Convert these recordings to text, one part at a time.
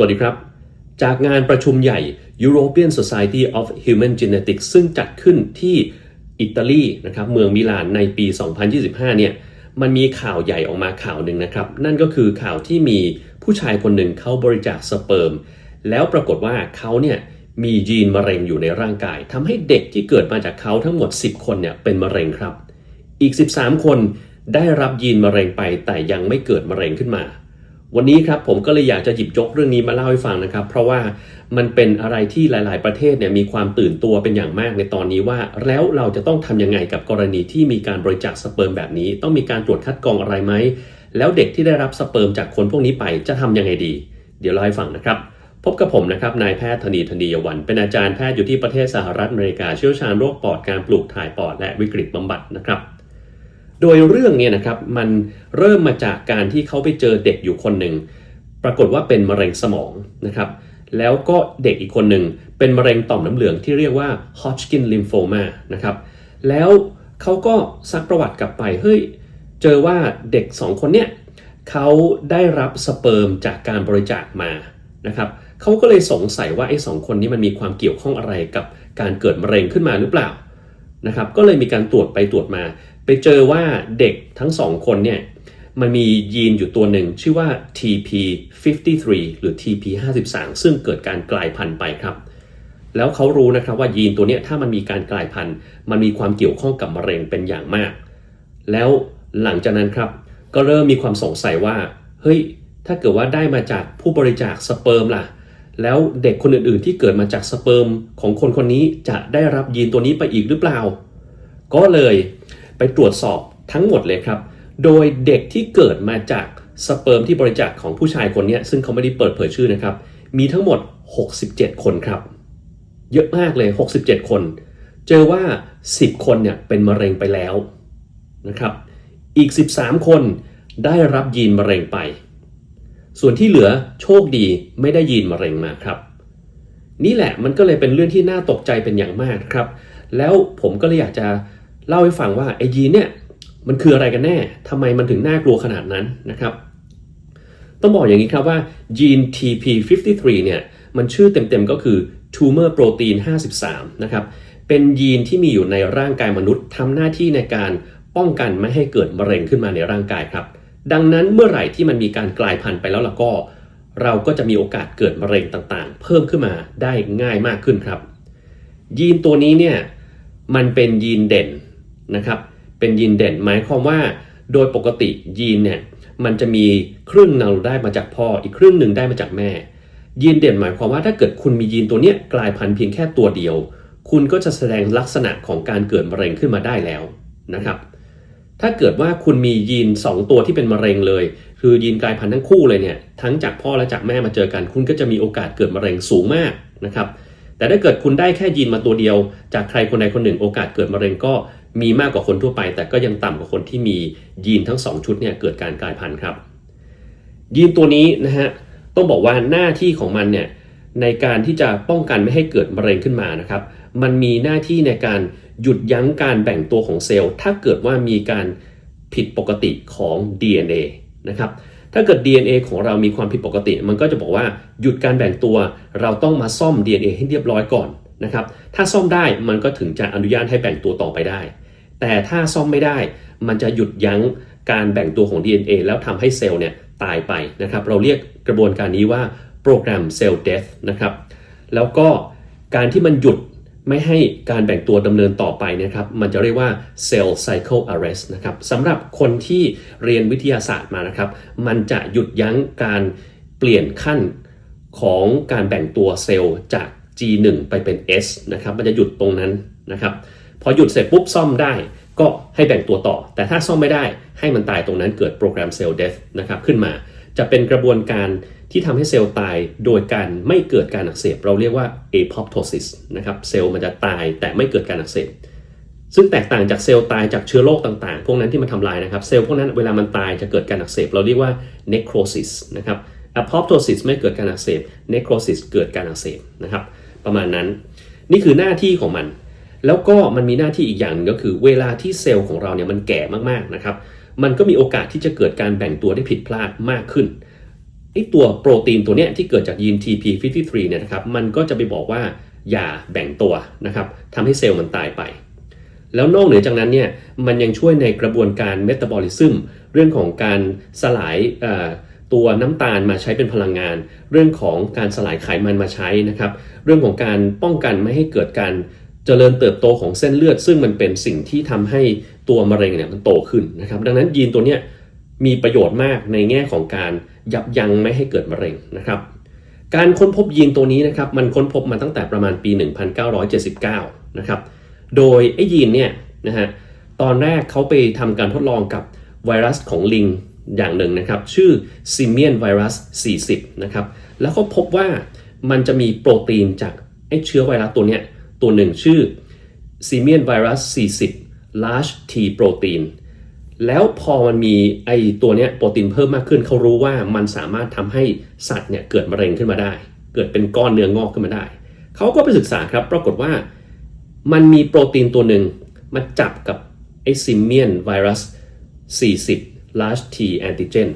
สวัสดีครับ จากงานประชุมใหญ่ European Society of Human Genetics ซึ่งจัดขึ้นที่อิตาลีนะครับเมืองมิลานในปี 2025 เนี่ยมันมีข่าวใหญ่ออกมาข่าวหนึ่งนะครับ นั่นก็คือข่าวที่มีผู้ชายคนหนึ่งเขาบริจาคสเปิร์ม แล้วปรากฏว่าเขาเนี่ยมียีนมะเร็งอยู่ในร่างกายทำให้เด็กที่เกิดมาจากเขาทั้งหมด 10 คนเนี่ยเป็นมะเร็งครับ อีก 13 คนได้รับยีนมะเร็งไปแต่ยังไม่เกิดมะเร็งขึ้นมา วันนี้ครับผมก็เลยอยากจะหยิบยกเรื่องนี้มาเล่าให้ฟังนะครับ เพราะว่ามันเป็นอะไรที่หลาย ๆ ประเทศเนี่ยมีความตื่นตัวเป็นอย่างมากในตอนนี้ว่า แล้วเราจะต้องทำยังไงกับกรณีที่มีการบริจาคสเปิร์มแบบนี้ ต้องมีการตรวจคัดกรองอะไรไหม แล้วเด็กที่ได้รับสเปิร์มจากคนพวกนี้ไปจะทำยังไงดี เดี๋ยวเล่าให้ฟังนะครับ พบกับผมนะครับนายแพทย์ธนีธนียวัน เป็นอาจารย์แพทย์อยู่ที่ประเทศสหรัฐอเมริกาเชี่ยวชาญโรคปอดการปลูกถ่ายปอดและวิกฤตบำบัดนะครับ โดยเรื่องเนี่ยนะครับมันเริ่มมาจากการที่เขาไปเจอเด็กอยู่คนหนึ่งปรากฏว่าเป็นมะเร็งสมองนะครับแล้วก็เด็กอีกคนหนึ่งเป็นมะเร็งต่อมน้ำเหลืองที่เรียกว่า Hodgkin lymphoma นะครับแล้วเขาก็ซักประวัติกลับไปเฮ้ยเจอว่าเด็กสองคนเนี่ยเขาได้รับสเปิร์มจากการบริจาคมานะครับเขาก็เลยสงสัยว่าไอ้สองคนนี้มันมีความเกี่ยวข้องอะไรกับการเกิดมะเร็งขึ้นมาหรือเปล่านะครับก็เลยมีการตรวจไปตรวจมา ไปเจอว่าเด็กทั้งสองคนเนี่ยมันมียีนอยู่ตัวหนึ่งชื่อว่า TP53 หรือ TP53 ซึ่งเกิดการกลายพันธุ์ไปครับ แล้วเขารู้นะครับว่ายีนตัวนี้ถ้ามันมีการกลายพันธุ์ มันมีความเกี่ยวข้องกับมะเร็งเป็นอย่างมาก แล้วหลังจากนั้นครับ ก็เริ่มมีความสงสัยว่า เฮ้ย ถ้าเกิดว่าได้มาจากผู้บริจาคสเปิร์มล่ะ แล้วเด็กคนอื่นๆ ที่เกิดมาจากสเปิร์มของคนคนนี้จะได้รับยีนตัวนี้ไปอีกหรือเปล่า ก็เลย ไปตรวจสอบทั้งหมดเลยครับ โดยเด็กที่เกิดมาจากสเปิร์มที่บริจาคของผู้ชายคนนี้ซึ่งเขาไม่ได้เปิดเผยชื่อนะครับ มีทั้งหมด 67 คนครับ เยอะมากเลย 67 คน เจอว่า 10 คนเนี่ยเป็นมะเร็งไปแล้วนะครับ อีก 13 คนได้รับยีนมะเร็งไป ส่วนที่เหลือโชคดีไม่ได้ยีนมะเร็งมาครับ นี่แหละมันก็เลยเป็นเรื่องที่น่าตกใจเป็นอย่างมากครับ แล้วผมก็เลยอยากจะ เล่าให้ฟังว่าไอ้ยีนเนี่ยมันคืออะไรกันแน่ทำไมมันถึงน่ากลัวขนาดนั้นนะครับ ต้องบอกอย่างนี้ครับว่ายีน TP53 เนี่ยมันชื่อเต็มๆก็คือ Tumor Protein 53 นะครับ เป็นยีนที่มีอยู่ในร่างกายมนุษย์ทำหน้าที่ในการป้องกันไม่ให้เกิดมะเร็งขึ้นมาในร่างกายครับ ดังนั้นเมื่อไหร่ที่มันมีการกลายพันธุ์ไปแล้วล่ะก็ เราก็จะมีโอกาสเกิดมะเร็งต่างๆ เพิ่มขึ้นมาได้ง่ายมากขึ้นครับ ยีนตัวนี้เนี่ยมันเป็นยีนเด่น นะครับเป็นยีนเด่นหมายความว่าโดยปกติยีนเนี่ยมันจะมีครึ่งเราได้มาจากพ่ออีกครึ่งหนึ่งได้มาจากแม่ ยีนเด่นหมายความว่าถ้าเกิดคุณมียีนตัวเนี้ยกลายพันธุ์เพียงแค่ตัวเดียว คุณก็จะแสดงลักษณะของการเกิดมะเร็งขึ้นมาได้แล้วนะครับถ้าเกิดว่าคุณมียีน 2 ตัวที่เป็นมะเร็งเลย คือยีนกลายพันธุ์ทั้งคู่เลยเนี่ยทั้งจากพ่อและจากแม่มาเจอกัน คุณก็จะมีโอกาสเกิดมะเร็งสูงมากนะครับแต่ถ้าเกิดคุณได้แค่ยีนมาตัวเดียว จากใครคนใดคนหนึ่งโอกาสเกิดมะเร็งก็ มีมากกว่าคนทั่วไป แต่ก็ยังต่ำกว่าคนที่มียีนทั้ง 2 ชุดเนี่ยเกิดการกลายพันธุ์ครับ ยีนตัวนี้นะฮะต้องบอกว่าหน้าที่ของมันเนี่ยในการที่จะป้องกันไม่ให้เกิดมะเร็งขึ้นมานะครับ มันมีหน้าที่ในการหยุดยั้งการแบ่งตัวของเซลล์ ถ้าเกิดว่ามีการผิดปกติของ DNA นะครับถ้าเกิด DNA ของเรามีความผิดปกติ มันก็จะบอกว่าหยุดการแบ่งตัว เราต้องมาซ่อม DNA ให้เรียบร้อยก่อนนะครับ ถ้าซ่อมได้มันก็ถึงจะอนุญาตให้แบ่งตัวต่อไปได้ แต่ถ้าซ่อมไม่ได้ มันจะหยุดยั้งการแบ่งตัวของ DNA แล้วทำให้เซลล์เนี่ยตายไปนะครับ เราเรียกกระบวนการนี้ว่าโปรแกรมเซลล์เด h นะครับ แล้วก็การที่มันหยุดไม่ให้การแบ่งตัวดำเนินต่อไปนะครับ มันจะเรียกว่า cell cycle arrest นะครับสำหรับคนที่เรียนวิทยาศาสตร์มานะครับ มันจะหยุดยั้งการเปลี่ยนขั้นของการแบ่งตัวเซลล์จาก G1 ไปเป็น S นะครับ มันจะหยุดตรงนั้นนะครับ พอหยุดเสร็จปุ๊บซ่อมได้ก็ให้แบ่งตัวต่อ แต่ถ้าซ่อมไม่ได้ให้มันตายตรงนั้นเกิดโปรแกรมเซลล์เด h นะครับขึ้นมาจะเป็นกระบวนการที่ทำให้เซลล์ตายโดยการไม่เกิดการอักเสบ เราเรียกว่า apoptosis นะครับเซลล์มันจะตายแต่ไม่เกิดการอักเสบ ซึ่งแตกต่างจากเซลล์ตายจากเชื้อโรคต่างๆ พวกนั้นที่มันทำลายนะครับ เซลล์พวกนั้นเวลามันตายจะเกิดการอักเสบ เราเรียกว่า necrosis นะครับ apoptosis ไม่เกิดการอักเสบ necrosis เกิดการอักเสบนะครับประมาณนั้น นี่คือหน้าที่ของมัน แล้วก็มันมีหน้าที่อีกอย่างก็คือ เวลาที่เซลล์ของเราเนี่ยมันแก่มากๆนะครับ มันก็มีโอกาสที่จะเกิดการแบ่งตัวได้ผิดพลาดมากขึ้นไอ้ตัวโปรตีนตัวเนี้ยที่เกิดจากยีน TP53 เนี่ยนะครับ มันก็จะไปบอกว่าอย่าแบ่งตัวนะครับทำให้เซลล์มันตายไป แล้วนอกเหนือจากนั้นเนี่ยมันยังช่วยในกระบวนการเมตาบอลิซึมเรื่องของการสลายตัวน้ำตาลมาใช้เป็นพลังงาน เรื่องของการสลายไขมันมาใช้นะครับ เรื่องของการป้องกันไม่ให้เกิดการ เจริญเติบโตของเส้นเลือด ซึ่งมันเป็นสิ่งที่ทำให้ตัวมะเร็งเนี่ยมันโตขึ้นนะครับดังนั้นยีนตัวเนี้ยมีประโยชน์มากในแง่ของการยับยั้งไม่ให้เกิดมะเร็งนะครับการค้นพบยีนตัวนี้นะครับมันค้นพบมาตั้งแต่ประมาณปี 1979 นะครับโดยไอ้ยีนเนี่ยนะฮะตอนแรกเขาไปทำการทดลองกับไวรัสของลิงอย่างหนึ่งนะครับชื่อซิเมียนไวรัส 40 นะครับแล้วเขาพบว่ามันจะมีโปรตีนจากไอ้เชื้อไวรัสตัวเนี้ย ตัวหนึ่งชื่อซิเมียนไวรัส40 large T protein แล้วพอมันมีไอตัวเนี้ยโปรตีนเพิ่มมากขึ้นเขารู้ว่ามันสามารถทำให้สัตว์เนี่ยเกิดมะเร็งขึ้นมาได้ เกิดเป็นก้อนเนื้องอกขึ้นมาได้ เขาก็ไปศึกษาครับ ปรากฏว่ามันมีโปรตีนตัวหนึ่งมาจับกับไอซิเมียนไวรัส 40 large T antigen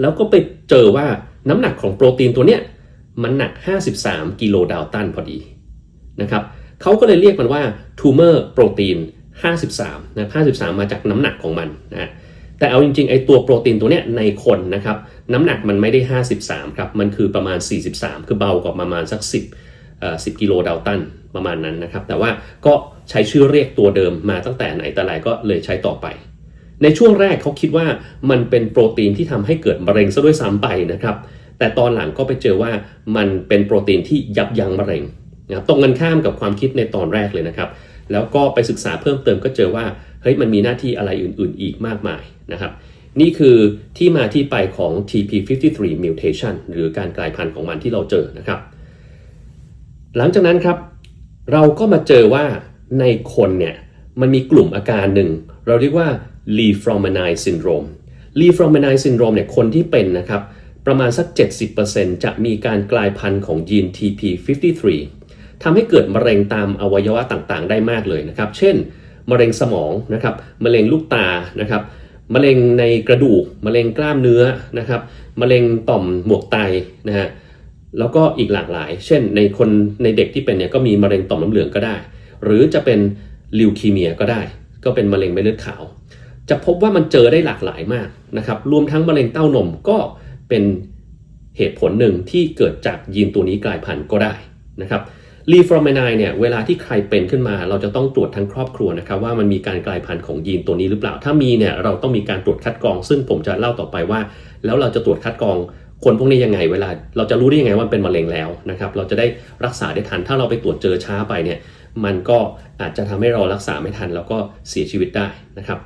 แล้วก็ไปเจอว่าน้ำหนักของโปรตีนตัวเนี้ยมันหนัก 53 กิโลดาลตันพอดี นะครับเขาก็เลยเรียกมันว่า tumor protein 53นะ53 มาจากน้ำหนักของมันนะแต่เอาจริงๆไอตัวโปรตีนตัวเนี้ยในคนนะครับน้ำหนักมันไม่ได้ 53ครับมันคือประมาณ 43 คือเบากว่าประมาณสัก 10เอ่อ10กิโลดาลตันประมาณนั้นนะครับแต่ว่าก็ใช้ชื่อเรียกตัวเดิมมาตั้งแต่ไหนแต่ไรก็เลยใช้ต่อไปในช่วงแรกเขาคิดว่ามันเป็นโปรตีนที่ทำให้เกิดมะเร็งซะด้วยซ้ำไปนะครับ แต่ตอนหลังก็ไปเจอว่ามันเป็นโปรตีนที่ยับยั้งมะเร็ง นะครับตรงกันข้ามกับความคิดในตอนแรกเลยนะครับ แล้วก็ไปศึกษาเพิ่มเติมก็เจอว่าเฮ้ยมันมีหน้าที่อะไรอื่น ๆ อีกมากมายนะครับ นี่คือที่มาที่ไปของ TP53 mutation หรือการกลายพันธุ์ของมันที่เราเจอนะครับ หลังจากนั้นครับ เราก็มาเจอว่าในคนเนี่ยมันมีกลุ่มอาการหนึ่ง เราเรียกว่า l e Fromenai syndrome l e Fromenai syndrome เนี่ยคนที่เป็นนะครับ ประมาณสัก 70%จะมีการกลายพันธุ์ของยีน TP53 ทำให้เกิดมะเร็งตามอวัยวะต่างๆ ได้มากเลยนะครับ เช่น มะเร็งสมองนะครับ มะเร็งลูกตานะครับ มะเร็งในกระดูก มะเร็งกล้ามเนื้อนะครับ มะเร็งต่อมหมวกไตนะฮะ แล้วก็อีกหลากหลาย เช่น ในคนในเด็กที่เป็นเนี่ยก็มีมะเร็งต่อมน้ำเหลืองก็ได้ หรือจะเป็นลิวคีเมียก็ได้ ก็เป็นมะเร็งเม็ดเลือดขาว จะพบว่ามันเจอได้หลากหลายมากนะครับ รวมทั้งมะเร็งเต้านมก็เป็นเหตุผลหนึ่งที่เกิดจากยีนตัวนี้กลายพันธุ์ก็ได้นะครับ ลีฟอรอมนายเนี่ยเวลาที่ใครเป็นขึ้นมา เราจะต้องตรวจทั้งครอบครัวนะครับว่ามันมีการกลายพันธุ์ของยีนตัวนี้หรือเปล่า ถ้ามีเนี่ยเราต้องมีการตรวจคัดกรอง ซึ่งผมจะเล่าต่อไปว่า แล้วเราจะตรวจคัดกรองคนพวกนี้ยังไงเวลาเราจะรู้ได้ยังไงว่าเป็นมะเร็งแล้วนะครับเราจะได้รักษาได้ทัน ถ้าเราไปตรวจเจอช้าไปเนี่ยมันก็อาจจะทำให้เรารักษาไม่ทัน แล้วก็เสียชีวิตได้นะครับ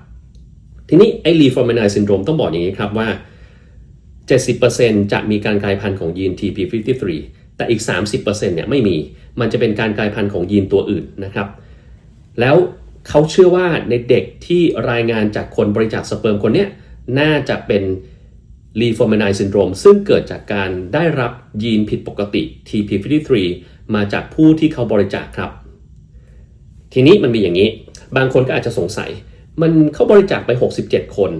ทีนี้ไอ้ลีฟอร์มนายซินโดรมต้องบอกอย่างนี้ครับว่า 70%จะมีการกลายพันธุ์ของยีน TP53 แต่อีก 30%เนี่ยไม่มี มันจะเป็นการกลายพันธุ์ของยีนตัวอื่นนะครับ แล้วเขาเชื่อว่าในเด็กที่รายงานจากคนบริจาคสเปิร์มคนเนี้ยน่าจะเป็น l e f o r m a n i ซินโดรมซึ่งเกิดจากการได้รับยีนผิดปกติ TP53 มาจากผู้ที่เขาบริจาคครับ ทีนี้มันมีอย่างนี้ บางคนก็อาจจะสงสัย มันเขาบริจาคไป 67 คน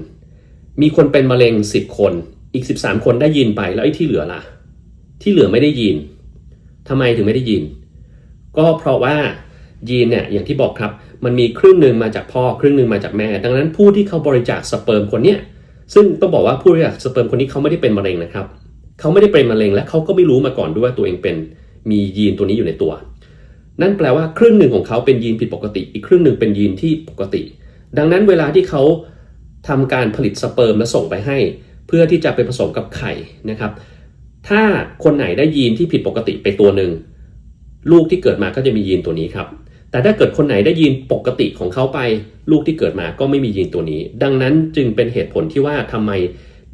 มีคนเป็นมะเร็ง 10 คน อีก 13 คนได้ยีนไปแล้วไอ้ที่เหลือล่ะ ที่เหลือไม่ได้ยีนทำไมถึงไม่ได้ยีน ก็เพราะว่ายีนเนี่ยอย่างที่บอกครับ มันมีครึ่งหนึ่งมาจากพ่อครึ่งหนึ่งมาจากแม่ ดังนั้นผู้ที่เขาบริจาคสเปิร์มคนเนี้ยซึ่งต้องบอกว่าผู้บริจาคสเปิร์มคนนี้เขาไม่ได้เป็นมะเร็งนะครับเขาไม่ได้เป็นมะเร็งและเขาก็ไม่รู้มาก่อนด้วยว่าตัวเองเป็นมียีนตัวนี้อยู่ในตัว นั่นแปลว่าครึ่งหนึ่งของเขาเป็นยีนผิดปกติ อีกครึ่งหนึ่งเป็นยีนที่ปกติ ดังนั้นเวลาที่เขาทำการผลิตสเปิร์มและส่งไปให้ เพื่อที่จะไปผสมกับไข่นะครับ ถ้าคนไหนได้ยีนที่ผิดปกติไปตัวหนึ่ง ลูกที่เกิดมาก็จะมียีนตัวนี้ครับ แต่ถ้าเกิดคนไหนได้ยีนปกติของเขาไป ลูกที่เกิดมาก็ไม่มียีนตัวนี้ ดังนั้นจึงเป็นเหตุผลที่ว่าทำไม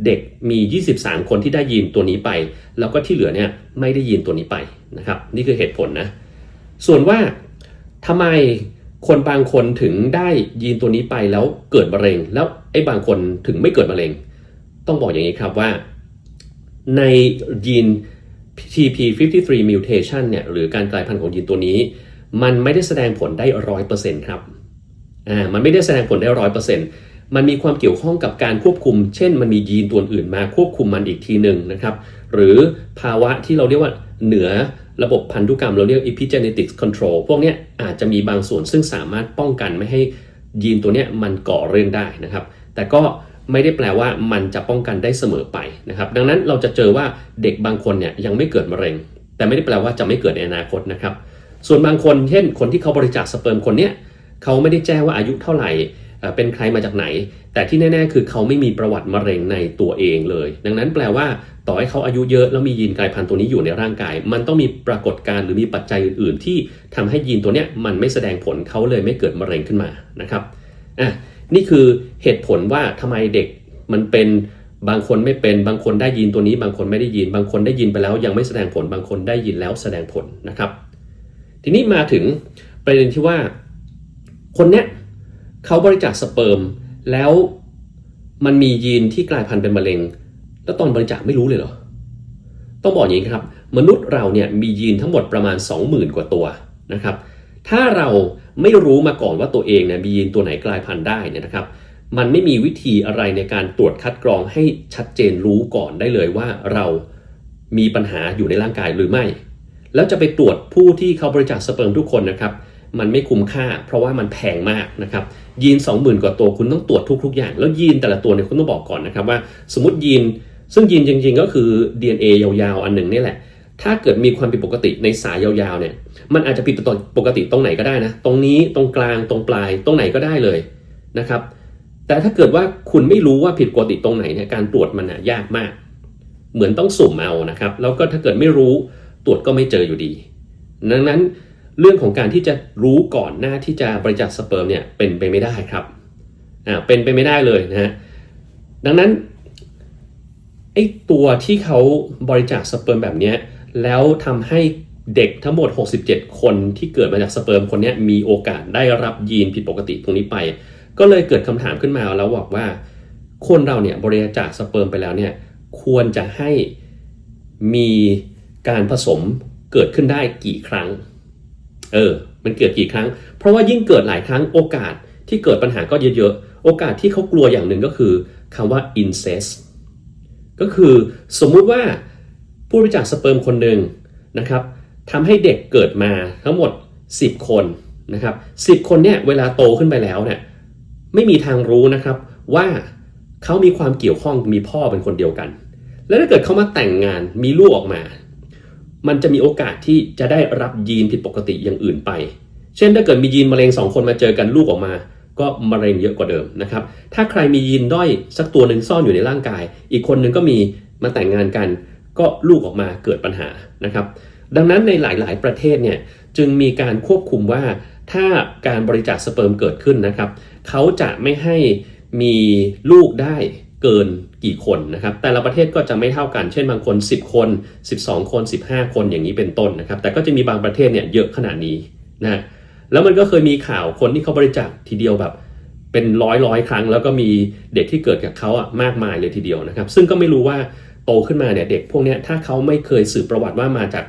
เด็กมี 23 คนที่ได้ยีนตัวนี้ไป แล้วก็ที่เหลือเนี่ยไม่ได้ยีนตัวนี้ไปนะครับ นี่คือเหตุผลนะ ส่วนว่าทำไมคนบางคนถึงได้ยีนตัวนี้ไปแล้วเกิดมะเร็ง แล้วไอ้บางคนถึงไม่เกิดมะเร็ง ต้องบอกอย่างนี้ครับว่า ในยีน TP53 mutation เนี่ยหรือการกลายพันธุ์ของยีนตัวนี้ มันไม่ได้แสดงผลได้ร้อยเปอร์เซ็นต์ครับอ่ามันไม่ได้แสดงผลได้ร้อยเปอร์เซ็นต์มันมีความเกี่ยวข้องกับการควบคุม เช่น มันมียีนตัวอื่นมาควบคุมมันอีกทีหนึ่งนะครับ หรือภาวะที่เราเรียกว่าเหนือระบบพันธุกรรมเราเรียก epigenetic control พวกเนี้ยอาจจะมีบางส่วนซึ่งสามารถป้องกันไม่ให้ยีนตัวเนี้ยมันก่อเรื่องได้นะครับ แต่ก็ ไม่ได้แปลว่ามันจะป้องกันได้เสมอไปนะครับ ดังนั้นเราจะเจอว่าเด็กบางคนเนี่ยยังไม่เกิดมะเร็ง แต่ไม่ได้แปลว่าจะไม่เกิดในอนาคตนะครับ ส่วนบางคนเช่น คนที่เขาบริจาคสเปิร์มคนเนี้ยเขาไม่ได้แจ้งว่าอายุเท่าไหร่เอ่อเป็นใครมาจากไหน แต่ที่แน่ ๆ คือเขาไม่มีประวัติมะเร็งในตัวเองเลย ดังนั้นแปลว่าต่อให้เขาอายุเยอะแล้วมียีนกลายพันธุ์ตัวนี้อยู่ในร่างกาย มันต้องมีปรากฏการณ์หรือมีปัจจัยอื่น ๆ ที่ทำให้ยีนตัวเนี้ยมันไม่แสดงผลเขาเลยไม่เกิดมะเร็งขึ้นมานะครับอะ นี่คือเหตุผลว่าทำไมเด็กมันเป็นบางคนไม่เป็นบางคนได้ยีนตัวนี้ บางคนไม่ได้ยีนบางคนได้ยินไปแล้ว ยังไม่แสดงผลบางคนได้ยินแล้วแสดงผลนะครับ ทีนี้มาถึงประเด็นที่ว่า คนเนี้ยเขาบริจาคสเปิร์มแล้วมันมียีนที่กลายพันธุ์เป็นมะเร็ง แล้วตอนบริจาคไม่รู้เลยเหรอ ต้องบอกอย่างนี้ครับ มนุษย์เราเนี่ยมียีนทั้งหมดประมาณ 20,000 กว่าตัวนะครับ ถ้าเรา ไม่รู้มาก่อนว่าตัวเองเนี่ยมียีนตัวไหนกลายพันธุ์ได้เนี่ยนะครับ มันไม่มีวิธีอะไรในการตรวจคัดกรองให้ชัดเจนรู้ก่อนได้เลยว่าเรามีปัญหาอยู่ในร่างกายหรือไม่ แล้วจะไปตรวจผู้ที่เขาบริจาคสเปิร์มทุกคนนะครับ มันไม่คุ้มค่า เพราะว่ามันแพงมากนะครับ ยีน 20,000 กว่าตัวคุณต้องตรวจทุก ๆ อย่าง แล้วยีนแต่ละตัวเนี่ยคุณต้องบอกก่อนนะครับว่า สมมติยีน ซึ่งยีนจริงๆ ก็คือ DNA ยาวๆ อันหนึ่งนี่แหละ ถ้าเกิดมีความผิดปกติในสายยาวๆเนี่ย มันอาจจะผิดปกติตรงไหนก็ได้นะ ตรงนี้ตรงกลางตรงปลายตรงไหนก็ได้เลยนะครับ แต่ถ้าเกิดว่าคุณไม่รู้ว่าผิดปกติตรงไหนเนี่ยการตรวจมันยากมาก เหมือนต้องสุ่มเอานะครับ แล้วก็ถ้าเกิดไม่รู้ตรวจก็ไม่เจออยู่ดี ดังนั้นเรื่องของการที่จะรู้ก่อนหน้าที่จะบริจาคสเปิร์มเนี่ยเป็นไปไม่ได้ครับอ่าเป็นไปไม่ได้เลยนะฮะดังนั้นไอ้ตัวที่เขาบริจาคสเปิร์มแบบเนี้ย แล้วทำให้เด็กทั้งหมด 67 คนที่เกิดมาจากสเปิร์มคนนี้มีโอกาสได้รับยีนผิดปกติตรงนี้ไป ก็เลยเกิดคำถามขึ้นมาแล้วบอกว่า คนเราเนี่ยบริจาคสเปิร์มไปแล้วเนี่ยควรจะให้มีการผสมเกิดขึ้นได้กี่ครั้ง เออ มันเกิดกี่ครั้ง เพราะว่ายิ่งเกิดหลายครั้งโอกาสที่เกิดปัญหาก็เยอะๆ โอกาสที่เขากลัวอย่างหนึ่งก็คือคำว่า incest ก็คือสมมุติว่า ผู้บริจาคสเปิร์มคนหนึ่งนะครับทำให้เด็กเกิดมาทั้งหมด 10 คนนะครับ10 คนเนี่ยเวลาโตขึ้นไปแล้วเนี่ยไม่มีทางรู้นะครับว่าเขามีความเกี่ยวข้องมีพ่อเป็นคนเดียวกัน แล้วถ้าเกิดเขามาแต่งงานมีลูกออกมา มันจะมีโอกาสที่จะได้รับยีนผิดปกติอย่างอื่นไป เช่นถ้าเกิดมียีนมะเร็งสองคนมาเจอกันลูกออกมา ก็มะเร็งเยอะกว่าเดิมนะครับ ถ้าใครมียีนด้อยสักตัวหนึ่งซ่อนอยู่ในร่างกาย อีกคนหนึ่งก็มีมาแต่งงานกัน ก็ลูกออกมาเกิดปัญหานะครับ ดังนั้นในหลาย ๆ ประเทศเนี่ยจึงมีการควบคุมว่าถ้าการบริจาคสเปิร์มเกิดขึ้นนะครับ เขาจะไม่ให้มีลูกได้เกินกี่คนนะครับ แต่ละประเทศก็จะไม่เท่ากัน เช่นบางคน 10 คน 12 คน 15 คนอย่างนี้เป็นต้นนะครับ แต่ก็จะมีบางประเทศเนี่ยเยอะขนาดนี้นะแล้วมันก็เคยมีข่าวคนที่เขาบริจาคทีเดียวแบบ เป็นร้อยร้อยครั้ง แล้วก็มีเด็กที่เกิดกับเขาอะมากมายเลยทีเดียวนะครับ ซึ่งก็ไม่รู้ว่า โตขึ้นมาเนี่ยเด็กพวกนี้ถ้าเขาไม่เคยสืบประวัติว่ามาจาก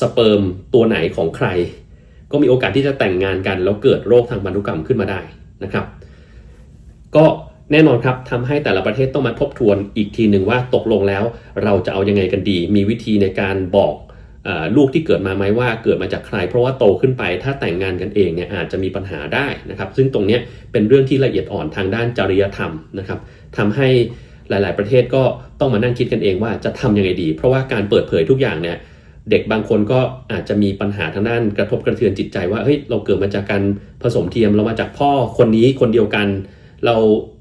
สเปิร์มตัวไหนของใคร ก็มีโอกาสที่จะแต่งงานกัน แล้วเกิดโรคทางพันธุกรรมขึ้นมาได้นะครับ ก็แน่นอนครับทำให้แต่ละประเทศต้องมาทบทวนอีกทีหนึ่งว่าตกลงแล้วเราจะเอายังไงกันดี มีวิธีในการบอกอลูกที่เกิดมาไหมว่าเกิดมาจากใคร เพราะว่าโตขึ้นไปถ้าแต่งงานกันเองเนี่ยอาจจะมีปัญหาได้นะครับ ซึ่งตรงนี้เป็นเรื่องที่ละเอียดอ่อนทางด้านจริยธรรมนะครับทำให้ หลาย ๆ ประเทศก็ต้องมานั่งคิดกันเองว่าจะทำยังไงดี เพราะว่าการเปิดเผยทุกอย่างเนี่ยเด็กบางคนก็อาจจะมีปัญหาทางด้านกระทบกระเทือนจิตใจว่าเฮ้ยเราเกิดมาจากการผสมเทียมเรามาจากพ่อคนนี้คนเดียวกัน เรา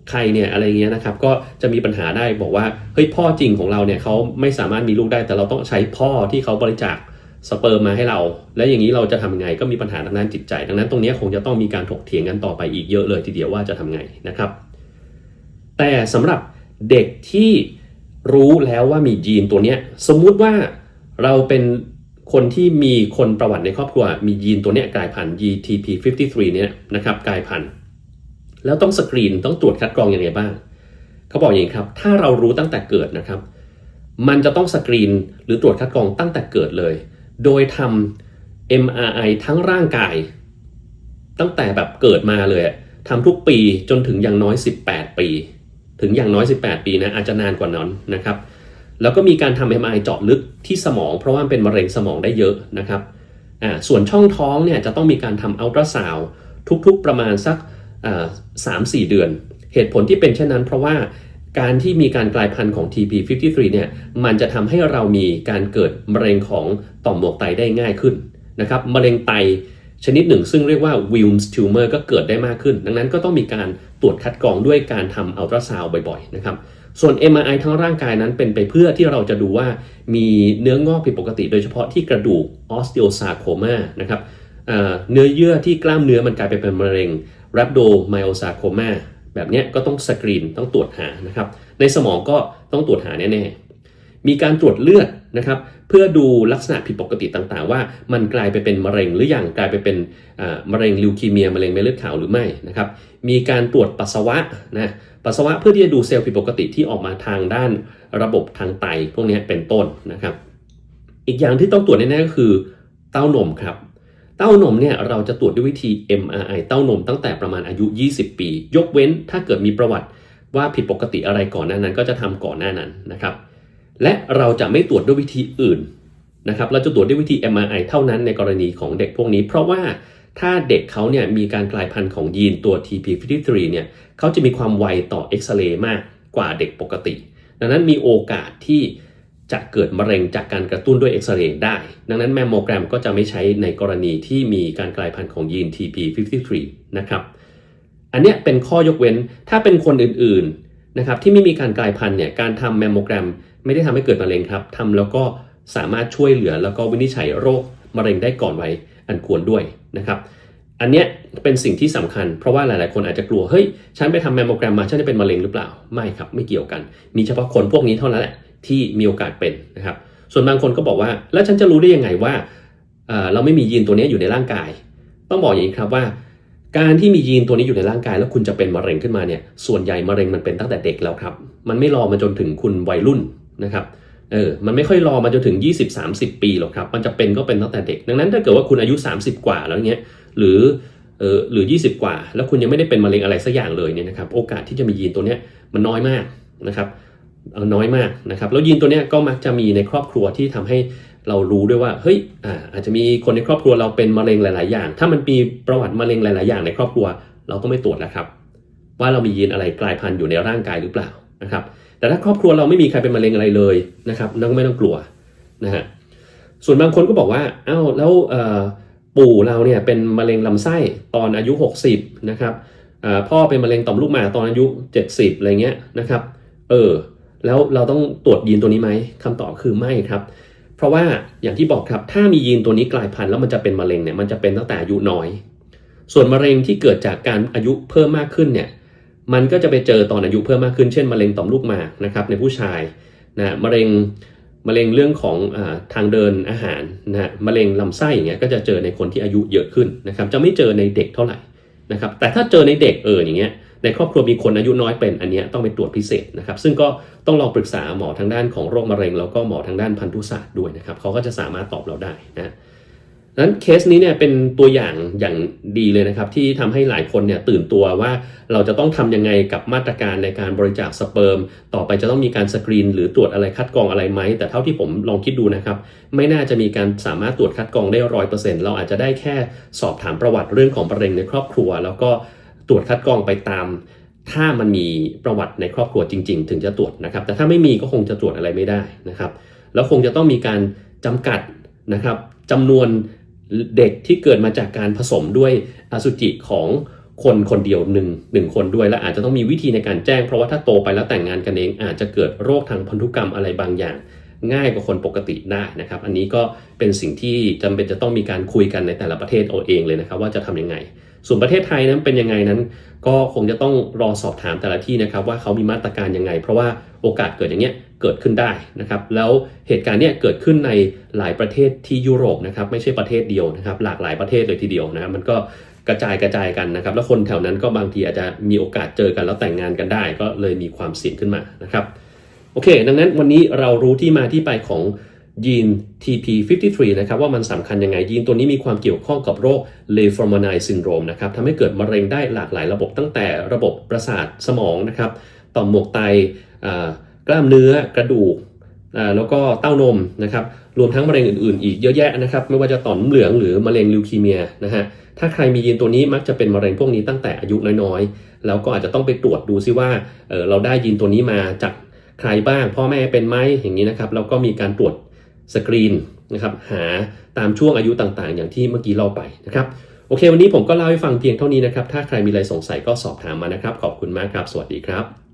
ใครเนี่ยอะไรเงี้ยนะครับก็จะมีปัญหาได้บอกว่าเฮ้ยพ่อจริงของเราเนี่ยเขาไม่สามารถมีลูกได้แต่เราต้องใช้พ่อที่เขาบริจาคสเปิร์มมาให้เรา แล้วอย่างนี้เราจะทำยังไงก็มีปัญหาทางด้านจิตใจ ดังนั้นตรงนี้คงจะต้องมีการถกเถียงกันต่อไปอีกเยอะเลยทีเดียวว่าจะทำไงนะครับ แต่สำหรับ เด็กที่รู้แล้วว่ามียีนตัวเนี้ยสมมุติว่าเราเป็นคนที่มีคนประวัติในครอบครัว มียีนตัวเนี้ยกลายพันธุ์ GTP53 เนี่ยนะครับกลายพันธุ์แล้วต้องสกรีนต้องตรวจคัดกรองอย่างไรบ้าง เขาบอกอย่างนี้ครับ ถ้าเรารู้ตั้งแต่เกิดนะครับ มันจะต้องสกรีนหรือตรวจคัดกรองตั้งแต่เกิดเลย โดยทำ MRI ทั้งร่างกาย ตั้งแต่แบบเกิดมาเลยททำทุกปีจนถึงอย่างน้อย 18 ปี ถึงอย่างน้อย 18 ปีนะอาจจะนานกว่านั้นนะครับ แล้วก็มีการทำ MRI เจาะลึกที่สมอง เพราะว่าเป็นมะเร็งสมองได้เยอะนะครับอ่าส่วนช่องท้องเนี่ยจะต้องมีการทำอัลตราซาวทุกๆประมาณสักสามสี่เดือน เหตุผลที่เป็นเช่นนั้น เพราะว่าการที่มีการกลายพันธุ์ของ TP53 เนี่ยมันจะทำให้เรามีการเกิดมะเร็งของต่อมหมวกไตได้ง่ายขึ้นนะครับมะเร็งไต ชนิดหนึ่งซึ่งเรียกว่า Wilms tumor ก็เกิดได้มากขึ้น ดังนั้นก็ต้องมีการตรวจคัดกรองด้วยการทำอัลตราซาวด์บ่อยๆนะครับส่วน MRI ทั้งร่างกายนั้นเป็นไปเพื่อที่เราจะดูว่ามีเนื้องอกผิดปกติ โดยเฉพาะที่กระดูก osteosarcoma นะครับเเนื้อเยื่อที่กล้ามเนื้อมันกลายไปเป็นมะเร็ง rhabdomyosarcoma แบบนี้ก็ต้องสกรีนต้องตรวจหานะครับในสมองก็ต้องตรวจหาแน่ๆมีการตรวจเลือดนะครับ เพื่อดูลักษณะผิดปกติต่างๆ ว่ามันกลายไปเป็นมะเร็งหรืออยังกลายไปเป็นมะเร็งลิวคีเมียมะเร็งเม็ดเลือดขาวหรือไม่นะครับมีการตรวจปัสสาวะนะปัสสาวะเพื่อที่จะดูเซลล์ผิดปกติที่ออกมาทางด้านระบบทางไตพวกนี้เป็นต้นนะครับ อีกอย่างที่ต้องตรวจแน่ๆก็คือเต้านมครับเต้านมเนี่ยเราจะตรวจด้วยวิธี MRI เต้านมตั้งแต่ประมาณอายุ 20 ปี ยกเว้นถ้าเกิดมีประวัติว่าผิดปกติอะไรก่อนหน้านั้นก็จะทำก่อนหน้านั้นนะครับ และเราจะไม่ตรวจด้วยวิธีอื่นนะครับเราจะตรวจด้วยวิธี MRI เท่านั้นในกรณีของเด็กพวกนี้ เพราะว่าถ้าเด็กเขาเนี่ยมีการกลายพันธุ์ของยีนตัว TP53 เนี่ยเขาจะมีความไวต่อเอ็กซเรย์มากกว่าเด็กปกติ ดังนั้นมีโอกาสที่จะเกิดมะเร็งจากการกระตุ้นด้วยเอ็กซเรย์ได้ ดังนั้นแมมโมแกรมก็จะไม่ใช้ในกรณีที่มีการกลายพันธุ์ของยีน TP53 นะครับ อันนี้เป็นข้อยกเว้น ถ้าเป็นคนอื่นๆนะครับที่ไม่มีการกลายพันธุ์เนี่ย การทำแมมโมแกรม ไม่ได้ทำให้เกิดมะเร็งครับทำแล้วก็สามารถช่วยเหลือแล้วก็วินิจฉัยโรคมะเร็งได้ก่อนไว้อันควรด้วยนะครับ อันเนี้ยเป็นสิ่งที่สำคัญ เพราะว่าหลายๆ คนอาจจะกลัว เฮ้ย ฉันไปทำแมมโมแกรมมา ฉันจะเป็นมะเร็งหรือเปล่า ไม่ครับ ไม่เกี่ยวกัน มีเฉพาะคนพวกนี้เท่านั้นแหละที่มีโอกาสเป็นนะครับ ส่วนบางคนก็บอกว่า แล้วฉันจะรู้ได้ยังไงว่าเราไม่มียีนตัวนี้อยู่ในร่างกาย ต้องบอกอย่างนี้ครับว่า การที่มียีนตัวนี้อยู่ในร่างกาย แล้วคุณจะเป็นมะเร็งขึ้นมาเนี่ย ส่วนใหญ่มะเร็งมันเป็นตั้งแต่เด็กแล้วครับ มันไม่รอมาจนถึงคุณวัยรุ่น นะครับเออมันไม่ค่อยรอมาจนถึง 20-30 ปีหรอกครับ มันจะเป็นก็เป็นตั้งแต่เด็ก ดังนั้นถ้าเกิดว่าคุณอายุ 30 กว่าแล้วเงี้ยหรือเออหรือ 20 กว่า แล้วคุณยังไม่ได้เป็นมะเร็งอะไรสักอย่างเลยเนี่ยนะครับโอกาสที่จะมียีนตัวเนี้ยมันน้อยมากนะครับน้อยมากนะครับแล้วยีนตัวเนี้ยก็มักจะมีในครอบครัวที่ทำให้เรารู้ด้วยว่าเฮ้ยอ่าอาจจะมีคนในครอบครัวเราเป็นมะเร็งหลาย ๆ อย่าง ถ้ามันมีประวัติมะเร็งหลาย ๆ อย่างในครอบครัว เราก็ไม่ตรวจแล้วครับ ว่าเรามียีนอะไรกลายพันธุ์อยู่ในร่างกายหรือเปล่านะครับ แต่ถ้าครอบครัวเราไม่มีใครเป็นมะเร็งอะไรเลยนะครับนั่นก็ไม่ต้องกลัวนะฮะส่วนบางคนก็บอกว่าอ้าวแล้วปู่เราเนี่ยเป็นมะเร็งลำไส้ตอนอายุ 60นะครับพ่อเป็นมะเร็งต่อมลูกหมากตอนอายุ 70อะไรเงี้ยนะครับเออแล้วเราต้องตรวจยีนตัวนี้ไหมคำตอบคือไม่ครับ เพราะว่าอย่างที่บอกครับถ้ามียีนตัวนี้กลายพันธุ์แล้วมันจะเป็นมะเร็งเนี่ยมันจะเป็นตั้งแต่อายุน้อย ส่วนมะเร็งที่เกิดจากการอายุเพิ่มมากขึ้นเนี่ย มันก็จะไปเจอตอนอายุเพิ่มมากขึ้นเช่นมะเร็งต่อมลูกหมากนะครับในผู้ชายนะมะเร็งมะเร็งเรื่องของอทางเดินอาหารนะมะเร็งลำไส้อย่างเงี้ยก็จะเจอในคนที่อายุเยอะขึ้นนะครับจะไม่เจอในเด็กเท่าไหร่นะครับแต่ถ้าเจอในเด็กเอออย่างเงี้ยในครอบครัวมีคนอายุน้อยเป็นอันเนี้ยต้องไปตรวจพิเศษนะครับ ซึ่งก็ต้องลองปรึกษาหมอทางด้านของโรคมะเร็ง แล้วก็หมอทางด้านพันธุศาสตร์ด้วยนะครับเขาก็จะสามารถตอบเราได้นะ นั้นเคสนี้เนี่ยเป็นตัวอย่างอย่างดีเลยนะครับ ที่ทำให้หลายคนเนี่ยตื่นตัวว่าเราจะต้องทำยังไงกับมาตรการในการบริจาคสเปิร์ม ต่อไปจะต้องมีการสกรีน หรือตรวจอะไรคัดกรองอะไรไหม แต่เท่าที่ผมลองคิดดูนะครับ ไม่น่าจะมีการสามารถตรวจคัดกรองได้ร้อยเปอร์เซ็นต์เราอาจจะได้แค่สอบถามประวัติเรื่องของมะเร็งในครอบครัว แล้วก็ตรวจคัดกรองไปตาม ถ้ามันมีประวัติในครอบครัวจริง ๆ ถึงจะตรวจนะครับ แต่ถ้าไม่มีก็คงจะตรวจอะไรไม่ได้นะครับ แล้วคงจะต้องมีการจำกัดนะครับจำนวน เด็กที่เกิดมาจากการผสมด้วยอสุจิของคนคนเดียวหนึ่งหนึ่งคนด้วยและอาจจะต้องมีวิธีในการแจ้ง เพราะว่าถ้าโตไปแล้วแต่งงานกันเองอาจจะเกิดโรคทางพันธุกรรมอะไรบางอย่าง ง่ายกว่าคนปกติได้นะครับ อันนี้ก็เป็นสิ่งที่จำเป็นจะต้องมีการคุยกันในแต่ละประเทศเอาเองเลยนะครับ ว่าจะทํำยังไง ส่วนประเทศไทยนั้นเป็นยังไงนั้น ก็คงจะต้องรอสอบถามแต่ละที่นะครับ ว่าเขามีมาตรการยังไง เพราะว่าโอกาสเกิดอย่างเงี้ย เกิดขึ้นได้นะครับแล้วเหตุการณ์เนี้ยเกิดขึ้นในหลายประเทศที่ยุโรปนะครับไม่ใช่ประเทศเดียวนะครับหลากหลายประเทศเลยทีเดียวนะครับมันก็กระจายกระจายกันนะครับแล้วคนแถวนั้นก็บางทีอาจจะมีโอกาสเจอกันแล้วแต่งงานกันได้ ก็เลยมีความเสี่ยงขึ้นมานะครับโอเค ดังนั้นวันนี้เรารู้ที่มาที่ไปของยีน TP53 นะครับว่ามันสำคัญยังไง ยีนตัวนี้มีความเกี่ยวข้องกับโรค l e f o r m a n i ซินโดรมนะครับทำให้เกิดมะเร็งได้หลากหลายระบบตั้งแต่ระบบประสาทสมองนะครับต่อมหมวกไตอ่า กล้ามเนื้อกระดูกอ่าแล้วก็เต้านมนะครับรวมทั้งมะเร็งอื่นๆ อีกเยอะแยะนะครับไม่ว่าจะต่อมน้ำเหลืองหรือมะเร็งลิวคีเมียนะฮะถ้าใครมียีนตัวนี้มักจะเป็นมะเร็งพวกนี้ตั้งแต่อายุน้อยๆ แล้วก็อาจจะต้องไปตรวจดูซิว่าเออเราได้ยีนตัวนี้มาจากใครบ้าง พ่อแม่เป็นไหมอย่างนี้นะครับแล้วก็มีการตรวจสกรีนนะครับหาตามช่วงอายุต่างๆ อย่างที่เมื่อกี้เล่าไปนะครับโอเค วันนี้ผมก็เล่าให้ฟังเพียงเท่านี้นะครับถ้าใครมีอะไรสงสัยก็สอบถามมานะครับ ขอบคุณมากครับ สวัสดีครับ